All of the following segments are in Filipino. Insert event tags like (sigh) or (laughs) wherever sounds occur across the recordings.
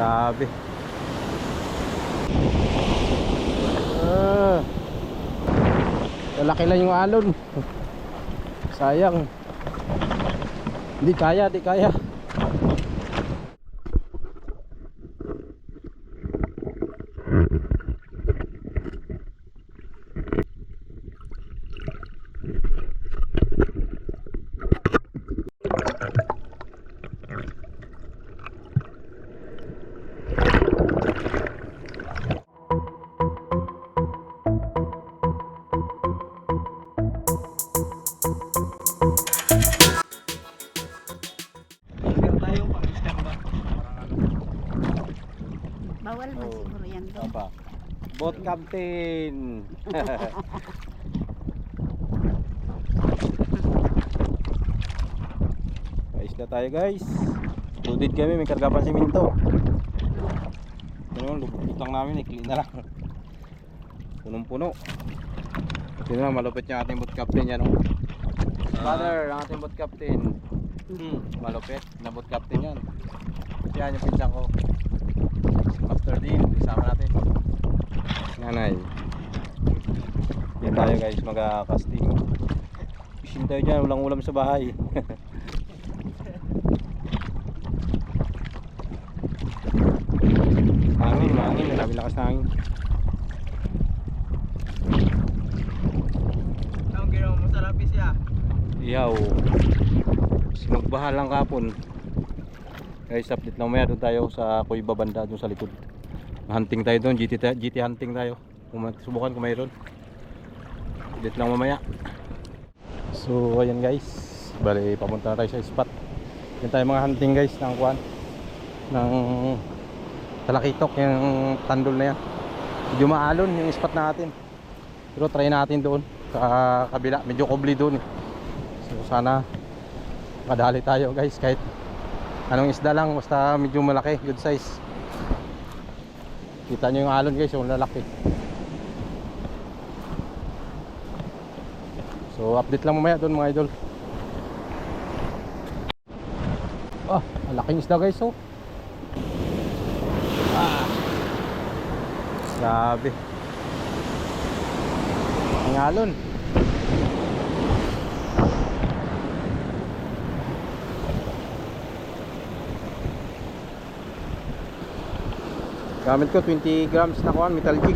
Grabe. Ah. Lalaki lang yung alon. Sayang. Hindi kaya, di kaya. Captain. (laughs) Guys na tayo guys. Loaded kami, may karga pa siminto. Ito naman, lutang namin, ikli na lang. Punong-puno. Ito naman, malupit yung ating boat captain yan. Oh. Father, ang ating boat captain. Hmm, malupit na boat captain yan. Yan yung pinsan ko. Master din, isama natin. Nanay. Yan tayo guys, mag-casting. Fishing tayo dyan, walang ulam sa bahay. (laughs) hangin, hangin, grabe lakas na hangin. Ang ginawa mo sa lapis ya? Iyaw. Sinugbahan lang kapon. Guys, update lang maya doon tayo sa Kuiba banda doon sa likod. Hunting tayo doon, GT, GT hunting tayo. Subukan kung mayroon. Update lang mamaya. So, ayan guys. Bali, papunta na tayo sa spot. Yan tayo mga hunting guys ng kuan ng talakitok yung tandol na yan. Medyo maalon yung spot natin. Pero try natin doon sa kabila. Medyo kubli doon eh. So sana madali tayo guys kahit anong isda lang basta medyo malaki, good size. Kita nyo yung alon guys, yung lalaki. So update lang mamaya doon mga idol. Ah, ang laking isda guys oh. Ah. Grabe. Ang alon. Gamit ko 20 grams na kuan metal jig.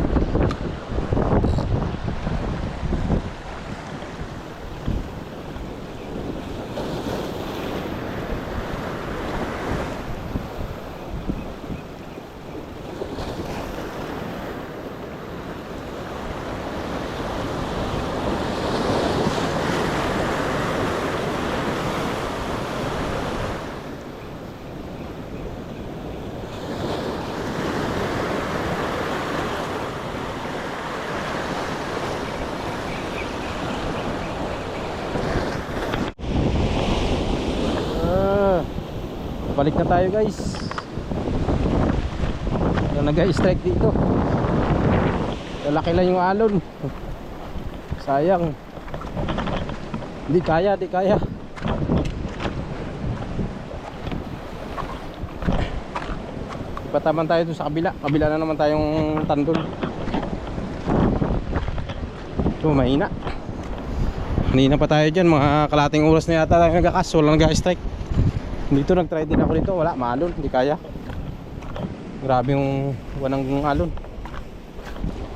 Balik na tayo guys. Yung nag-strike dito. Lalaki lang yung alon. Sayang. Hindi kaya, di kaya. Ipataman tayo dun sa kabila. Kabila na naman tayong tandol. Ito, mahina. Kanina pa tayo dyan, mga kalating oras na yata nagkakas, walang nag-strike. Dito nag-try din ako dito, wala, maalon, hindi kaya. Grabe yung wanang alon.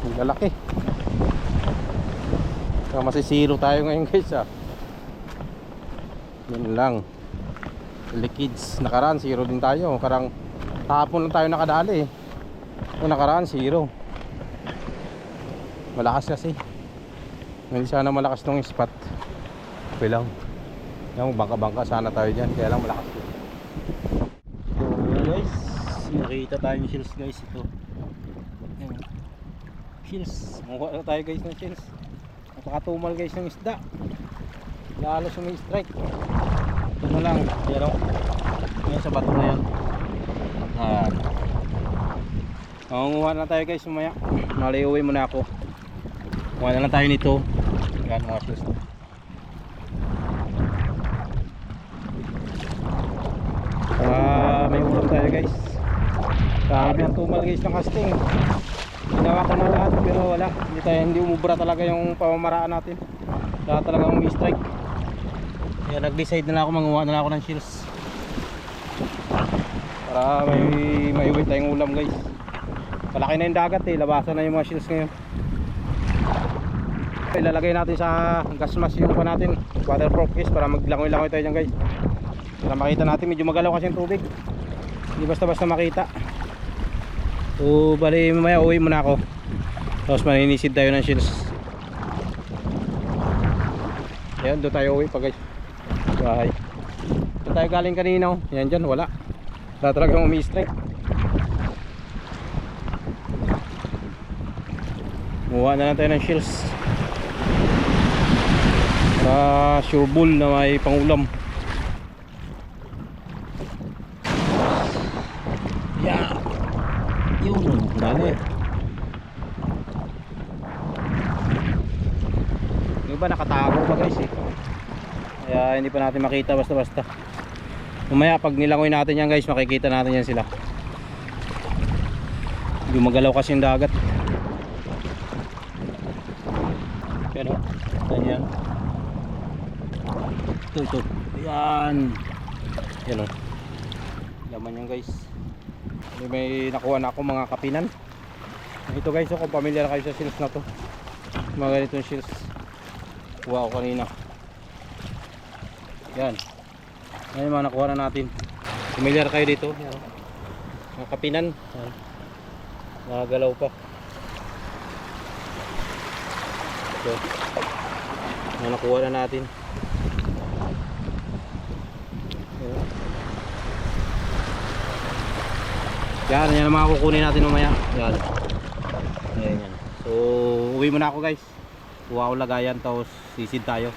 Ang lalaki. Kaya masisiro tayo ngayon guys ah. Yan lang. Liquids, nakaraan, zero din tayo. Karang kahapon lang tayo nakadali eh. Yung nakaraan, zero. Malakas kasi. Hindi sana malakas tong spot. Okay lang. Yung bangka-bangka sana tayo dyan. Kaya lang malakas yun. So guys, nakita tayo ng shells guys ito. Yan. Shells. Makuha na tayo guys ng shells. Napakatumal guys ng isda. Lalo sa may strike. Ito na lang. Pero, yan sa bato na yan. Ah. Mangunguha na tayo guys sumaya. Maliuwi muna ako. Kuha na lang tayo nito. Yan mga shoes. Ah, may ulam tayo guys. Grabe ang tumal guys ng casting. Ginawa ko na lahat pero wala. Hindi tayo hindi umubra talaga yung pamamaraan natin. Kaya talaga umi-strike. Kaya nag-decide na ako manguha na ako ng shields. Para may may uwi tayong ulam guys. Palaki na yung dagat eh. Labasan na yung mga shields ngayon. Ilalagay natin sa gas mask yung pa natin. Waterproof case para maglangoy-langoy tayo dyan guys. Para makita natin medyo magalaw kasi yung tubig. Hindi basta-basta makita. So bali mamaya uwi muna ako. Tapos maninisid tayo ng shields. Ayan, doon tayo uwi pa guys. Bahay. Doon tayo galing kanina oh. Yan dyan, wala. Wala talagang umi-strike. Muha na lang tayo ng shields. Para sure bull na may pangulam. Yeah. Yun, dali. Yung iba nakatago pa guys eh. Kaya hindi pa natin makita basta-basta. Mamaya pag nilangoy natin yan guys, makikita natin yan sila. Gumagalaw kasi yung dagat. Pero, ganyan. Ito, ito. Ayan. Yan o. Laman yan guys. May, nakuha na ako mga kapinan. Ito guys, oh, kung pamilyar kayo sa shields na to. Mga ganitong shields. Kuha ko kanina. Yan. Yan yung mga nakuha na natin. Pamilyar kayo dito. Yan. Mga kapinan. Yan. Mga galaw pa. Ito. Mga nakuha na natin. Yan. Yan, yan ang mga kukunin natin mamaya. Yan. Yan, yan. So, uwi muna ako guys. Ko lagayan, tapos sisid tayo.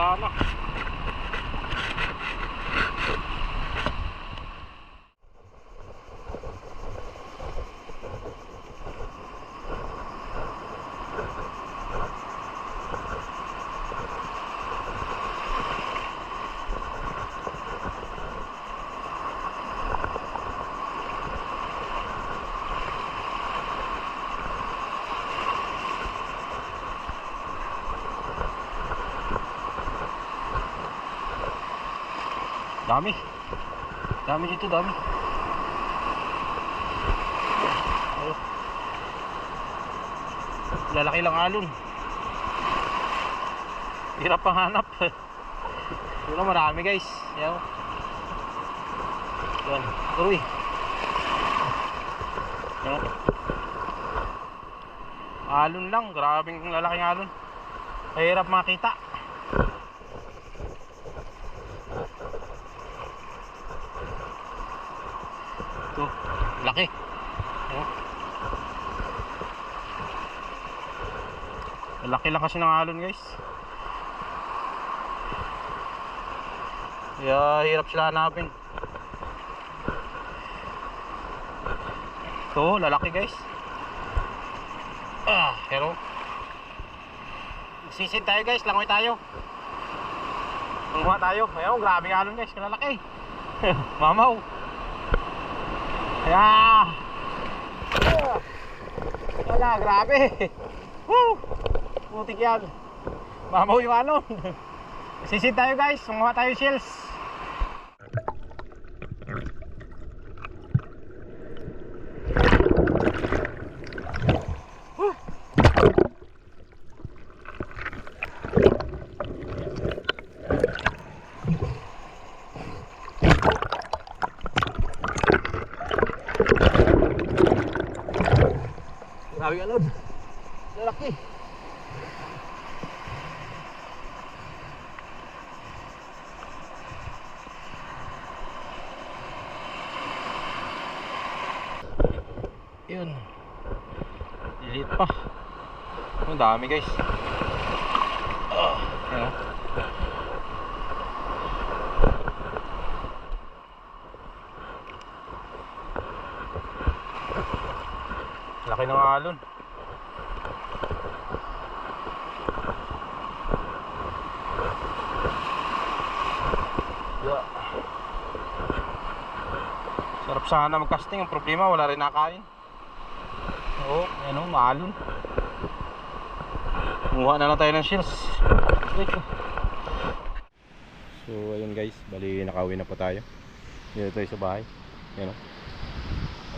wala na Dami. Dami dito, dami. Oh. Lalaki lang alon. Hirap pang hanap. (laughs) Yun marami guys. Yan. Yan. Tuloy. Yan. Alon lang. Grabing lalaking alon. Mahirap makita. Ito. Laki. Yan. Laki lang kasi ng alon guys. Kaya hirap sila hanapin. Ito, lalaki guys. Ah, pero Sisid tayo guys, langoy tayo. Langoy tayo. Ayaw, grabe alon guys, kalalaki. (laughs) Mamaw. Kaya. Ah. Wala, grabe. Woo! Putik yan. Mamaw yung alon. Sisid tayo guys, manguha tayo shells. Lod. Lalaki. Yun. Lilit pa. Ang dami guys. Oh. Laki ng alon. Sana mag-casting. Ang problema, wala rin nakain. Oo, oh, ano, maalon. Kumuha na lang tayo ng go. So, ayun guys. Bali, nakauwi na po tayo. Dito tayo sa bahay. Yan o.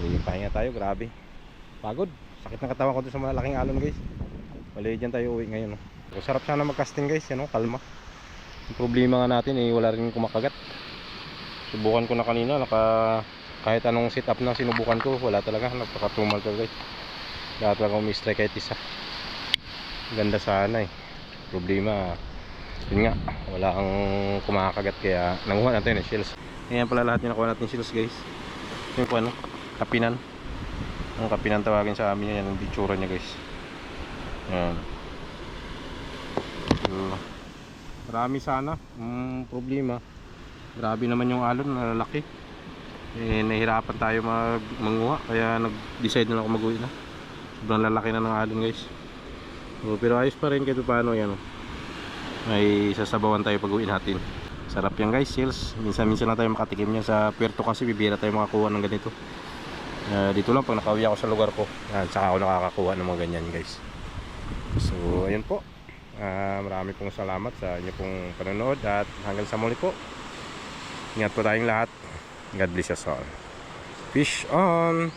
Bali, pahinga tayo. Grabe. Pagod. Sakit ng katawan ko doon sa malaking alon guys. Bali, dyan tayo uwi ngayon. So, sarap sana mag-casting guys. Yan o, kalma. Ang problema nga natin, eh, wala rin kumakagat. Subukan ko na kanina. Naka, kahit anong setup na sinubukan ko, wala talaga. Napaka-tumal to guys. Lahat lang umi-strike kahit isa. Ganda sana eh. Problema, yun nga, wala ang kumakagat kaya nanguha natin ng shells. Ayan pala lahat yung nakuha natin shells guys. Yung po ano, kapinan. Ang kapinan tawagin sa amin yan, ang bitsura niya guys. Ayan. So, marami sana. Ang problema, grabe naman yung alon, nalalaki. Eh, nahirapan tayo mag manguha kaya nag-decide na ako mag-uwi na. Sobrang lalaki na ng alon guys. So, pero ayos pa rin kahit paano yan. May sasabawan tayo pag uwi natin. Sarap yan guys, shells. Minsan-minsan lang tayo makatikim yan sa puerto kasi bibira tayo makakuha ng ganito. Ah, dito lang pag nakauwi ako sa lugar ko. Yan, saka ako nakakakuha ng mga ganyan guys. So, ayun po. Ah, marami pong salamat sa inyo pong panonood at hanggang sa muli po. Ingat po tayong lahat. God bless us all. Fish on!